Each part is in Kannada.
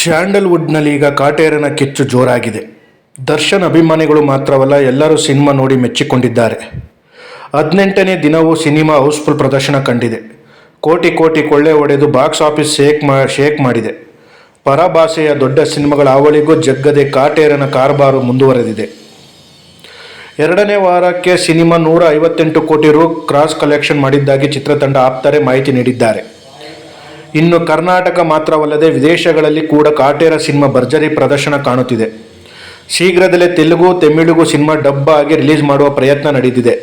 ಸ್ಯಾಂಡಲ್ವುಡ್ನಲ್ಲಿ ಈಗ ಕಾಟೇರನ ಕಿಚ್ಚು ಜೋರಾಗಿದೆ. ದರ್ಶನ್ ಅಭಿಮಾನಿಗಳು ಮಾತ್ರವಲ್ಲ, ಎಲ್ಲರೂ ಸಿನಿಮಾ ನೋಡಿ ಮೆಚ್ಚಿಕೊಂಡಿದ್ದಾರೆ. ಹದಿನೆಂಟನೇ ದಿನವೂ ಸಿನಿಮಾ ಹೌಸ್ಫುಲ್ ಪ್ರದರ್ಶನ ಕಂಡಿದೆ. ಕೋಟಿ ಕೋಟಿ ಕೊಳ್ಳೆ ಒಡೆದು ಬಾಕ್ಸ್ ಆಫೀಸ್ ಶೇಕ್ ಮಾ, ಶೇಕ್ ಮಾಡಿದೆ. ಪರಭಾಷೆಯ ದೊಡ್ಡ ಸಿನಿಮಾಗಳ ಅವಳಿಗೂ ಜಗ್ಗದೆ ಕಾಟೇರನ ಕಾರಬಾರು ಮುಂದುವರೆದಿದೆ. ಎರಡನೇ ವಾರಕ್ಕೆ ಸಿನಿಮಾ ನೂರ ಐವತ್ತೆಂಟು ಕೋಟಿ ರು ಕ್ರಾಸ್ ಕಲೆಕ್ಷನ್ ಮಾಡಿದ್ದಾಗಿ ಚಿತ್ರತಂಡ ಆಪ್ತರೆ ಮಾಹಿತಿ ನೀಡಿದ್ದಾರೆ. ಇನ್ನು ಕರ್ನಾಟಕ ಮಾತ್ರವಲ್ಲದೆ ವಿದೇಶಗಳಲ್ಲಿ ಕೂಡ ಕಾಟೇರ ಸಿನಿಮಾ ಭರ್ಜರಿ ಪ್ರದರ್ಶನ ಕಾಣುತ್ತಿದೆ. ಶೀಘ್ರದಲ್ಲೇ ತೆಲುಗು, ತಮಿಳುಗು ಸಿನಿಮಾ ಡಬ್ಬ ಆಗಿ ರಿಲೀಸ್ ಮಾಡುವ ಪ್ರಯತ್ನ ನಡೆದಿದೆ.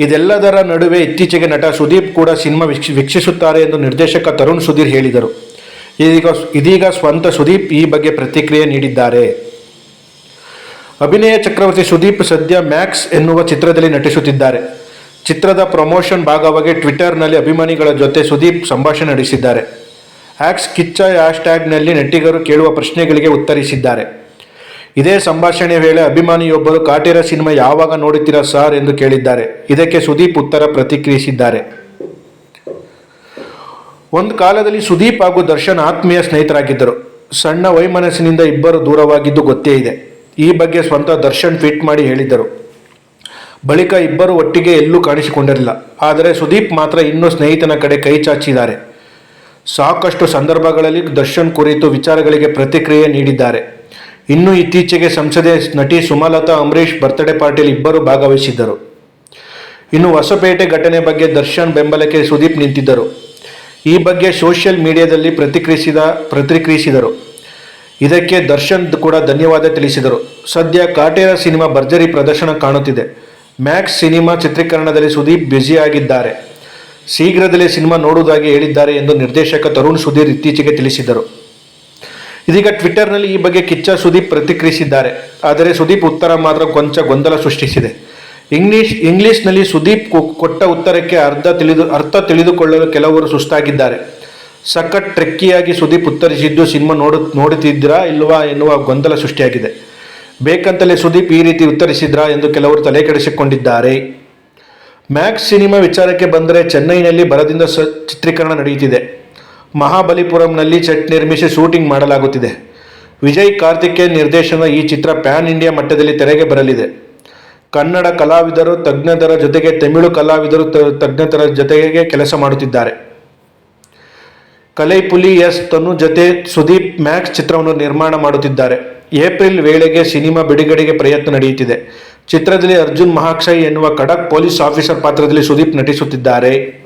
ಇದೆಲ್ಲದರ ನಡುವೆ ಇತ್ತೀಚೆಗೆ ನಟ ಸುದೀಪ್ ಕೂಡ ಸಿನಿಮಾ ವೀಕ್ಷ, ವೀಕ್ಷಿಸುತ್ತಾರೆ ಎಂದು ನಿರ್ದೇಶಕ ತರುಣ್ ಸುಧೀರ್ ಹೇಳಿದರು. ಇದೀಗ ಇದೀಗ ಸ್ವಂತ ಸುದೀಪ್ ಈ ಬಗ್ಗೆ ಪ್ರತಿಕ್ರಿಯೆ ನೀಡಿದ್ದಾರೆ. ಅಭಿನಯ ಚಕ್ರವರ್ತಿ ಸುದೀಪ್ ಸದ್ಯ ಮ್ಯಾಕ್ಸ್ ಎನ್ನುವ ಚಿತ್ರದಲ್ಲಿ ನಟಿಸುತ್ತಿದ್ದಾರೆ. ಚಿತ್ರದ ಪ್ರಮೋಷನ್ ಭಾಗವಾಗಿ ಟ್ವಿಟರ್ನಲ್ಲಿ ಅಭಿಮಾನಿಗಳ ಜೊತೆ ಸುದೀಪ್ ಸಂಭಾಷಣೆ ನಡೆಸಿದ್ದಾರೆ. ಆಕ್ಸ್ ಕಿಚ್ಚ ಹ್ಯಾಶ್ಟ್ಯಾಗ್ನಲ್ಲಿ ನಟಿಗರು ಕೇಳುವ ಪ್ರಶ್ನೆಗಳಿಗೆ ಉತ್ತರಿಸಿದ್ದಾರೆ. ಇದೇ ಸಂಭಾಷಣೆಯ ವೇಳೆ ಅಭಿಮಾನಿಯೊಬ್ಬರು, ಕಾಟೇರ ಸಿನಿಮಾ ಯಾವಾಗ ನೋಡುತ್ತೀರಾ ಸರ್ ಎಂದು ಕೇಳಿದ್ದಾರೆ. ಇದಕ್ಕೆ ಸುದೀಪ್ ಉತ್ತರ ಪ್ರತಿಕ್ರಿಯಿಸಿದ್ದಾರೆ. ಒಂದು ಕಾಲದಲ್ಲಿ ಸುದೀಪ್ ಹಾಗೂ ದರ್ಶನ್ ಆತ್ಮೀಯ ಸ್ನೇಹಿತರಾಗಿದ್ದರು. ಸಣ್ಣ ವೈಮನಸ್ಸಿನಿಂದ ಇಬ್ಬರು ದೂರವಾಗಿದ್ದು ಗೊತ್ತೇ ಇದೆ. ಈ ಬಗ್ಗೆ ಸ್ವಂತ ದರ್ಶನ್ ಟ್ವೀಟ್ ಮಾಡಿ ಹೇಳಿದ್ದರು. ಬಳಿಕ ಇಬ್ಬರು ಒಟ್ಟಿಗೆ ಎಲ್ಲೂ ಕಾಣಿಸಿಕೊಂಡಿರಲಿಲ್ಲ. ಆದರೆ ಸುದೀಪ್ ಮಾತ್ರ ಇನ್ನೂ ಸ್ನೇಹಿತನ ಕಡೆ ಕೈ ಚಾಚಿದ್ದಾರೆ. ಸಾಕಷ್ಟು ಸಂದರ್ಭಗಳಲ್ಲಿ ದರ್ಶನ್ ಕುರಿತು ವಿಚಾರಗಳಿಗೆ ಪ್ರತಿಕ್ರಿಯೆ ನೀಡಿದ್ದಾರೆ. ಇನ್ನು ಇತ್ತೀಚೆಗೆ ಸಂಸದೆ ನಟಿ ಸುಮಲತಾ, ಅಂಬರೀಷ್ ಬರ್ತ್ಡೇ ಪಾರ್ಟಿಯಲ್ಲಿ ಇಬ್ಬರು ಭಾಗವಹಿಸಿದ್ದರು. ಇನ್ನು ಹೊಸಪೇಟೆ ಘಟನೆ ಬಗ್ಗೆ ದರ್ಶನ್ ಬೆಂಬಲಕ್ಕೆ ಸುದೀಪ್ ನಿಂತಿದ್ದರು. ಈ ಬಗ್ಗೆ ಸೋಷಿಯಲ್ ಮೀಡಿಯಾದಲ್ಲಿ ಪ್ರತಿಕ್ರಿಯಿಸಿದ, ಪ್ರತಿಕ್ರಿಯಿಸಿದರು. ಇದಕ್ಕೆ ದರ್ಶನ್ ಕೂಡ ಧನ್ಯವಾದ ತಿಳಿಸಿದರು. ಸದ್ಯ ಕಾಟೇರ ಸಿನಿಮಾ ಭರ್ಜರಿ ಪ್ರದರ್ಶನ ಕಾಣುತ್ತಿದೆ. ಮ್ಯಾಕ್ಸ್ ಸಿನಿಮಾ ಚಿತ್ರೀಕರಣದಲ್ಲಿ ಸುದೀಪ್ ಬ್ಯುಸಿಯಾಗಿದ್ದಾರೆ ಶೀಘ್ರದಲ್ಲೇ ಸಿನಿಮಾ ನೋಡುವುದಾಗಿ ಹೇಳಿದ್ದಾರೆ ಎಂದು ನಿರ್ದೇಶಕ ತರುಣ್ ಸುಧೀರ್ ಇತ್ತೀಚೆಗೆ ತಿಳಿಸಿದರು. ಇದೀಗ ಟ್ವಿಟ್ಟರ್ನಲ್ಲಿ ಈ ಬಗ್ಗೆ ಕಿಚ್ಚ ಸುದೀಪ್ ಪ್ರತಿಕ್ರಿಯಿಸಿದ್ದಾರೆ. ಆದರೆ ಸುದೀಪ್ ಉತ್ತರ ಮಾತ್ರ ಕೊಂಚ ಗೊಂದಲ ಸೃಷ್ಟಿಸಿದೆ. ಇಂಗ್ಲಿಷ್, ಇಂಗ್ಲಿಷ್ನಲ್ಲಿ ಸುದೀಪ್ ಕೊಟ್ಟ ಉತ್ತರಕ್ಕೆ ಅರ್ಧ ತಿಳಿದು, ಅರ್ಥ ತಿಳಿದುಕೊಳ್ಳಲು ಕೆಲವರು ಸುಸ್ತಾಗಿದ್ದಾರೆ. ಸಖತ್ ಟ್ರೆಕ್ಕಿಯಾಗಿ ಸುದೀಪ್ ಉತ್ತರಿಸಿದ್ದು, ಸಿನಿಮಾ ನೋಡು, ನೋಡುತ್ತಿದ್ದೀರಾ ಇಲ್ವಾ ಎನ್ನುವ ಗೊಂದಲ ಸೃಷ್ಟಿಯಾಗಿದೆ. ಬೇಕಂತಲೇ ಸುದೀಪ್ ಈ ರೀತಿ ಉತ್ತರಿಸಿದ್ರಾ ಎಂದು ಕೆಲವರು ತಲೆ ಕೆಡಿಸಿಕೊಂಡಿದ್ದಾರೆ. ಮ್ಯಾಕ್ಸ್ ಸಿನಿಮಾ ವಿಚಾರಕ್ಕೆ ಬಂದರೆ ಚೆನ್ನೈನಲ್ಲಿ ಬರದಿಂದ ಸ ಚಿತ್ರೀಕರಣ ನಡೆಯುತ್ತಿದೆ. ಮಹಾಬಲಿಪುರಂನಲ್ಲಿ ಚಟ್ ನಿರ್ಮಿಸಿ ಶೂಟಿಂಗ್ ಮಾಡಲಾಗುತ್ತಿದೆ. ವಿಜಯ್ ಕಾರ್ತಿಕೇಯನ್ ನಿರ್ದೇಶನದ ಈ ಚಿತ್ರ ಪ್ಯಾನ್ ಇಂಡಿಯಾ ಮಟ್ಟದಲ್ಲಿ ತೆರೆಗೆ ಬರಲಿದೆ. ಕನ್ನಡ ಕಲಾವಿದರು, ತಜ್ಞರ ಜೊತೆಗೆ ತಮಿಳು ಕಲಾವಿದರು ತಜ್ಞತರ ಜೊತೆಗೆ ಕೆಲಸ ಮಾಡುತ್ತಿದ್ದಾರೆ. ಕಲೈಪುಲಿ ಎಸ್ ತನು ಜೊತೆ ಸುದೀಪ್ ಮ್ಯಾಕ್ಸ್ ಚಿತ್ರವನ್ನು ನಿರ್ಮಾಣ ಮಾಡುತ್ತಿದ್ದಾರೆ. ಏಪ್ರಿಲ್ ವೇಳೆಗೆ ಸಿನಿಮಾ ಬಿಡುಗಡೆಗೆ ಪ್ರಯತ್ನ ನಡೆಯುತ್ತಿದೆ. ಚಿತ್ರದಲ್ಲಿ ಅರ್ಜುನ್ ಮಹಾಕ್ಷಯ್ ಎನ್ನುವ ಖಡಕ್ ಪೊಲೀಸ್ ಆಫೀಸರ್ ಪಾತ್ರದಲ್ಲಿ ಸುದೀಪ್ ನಟಿಸುತ್ತಿದ್ದಾರೆ.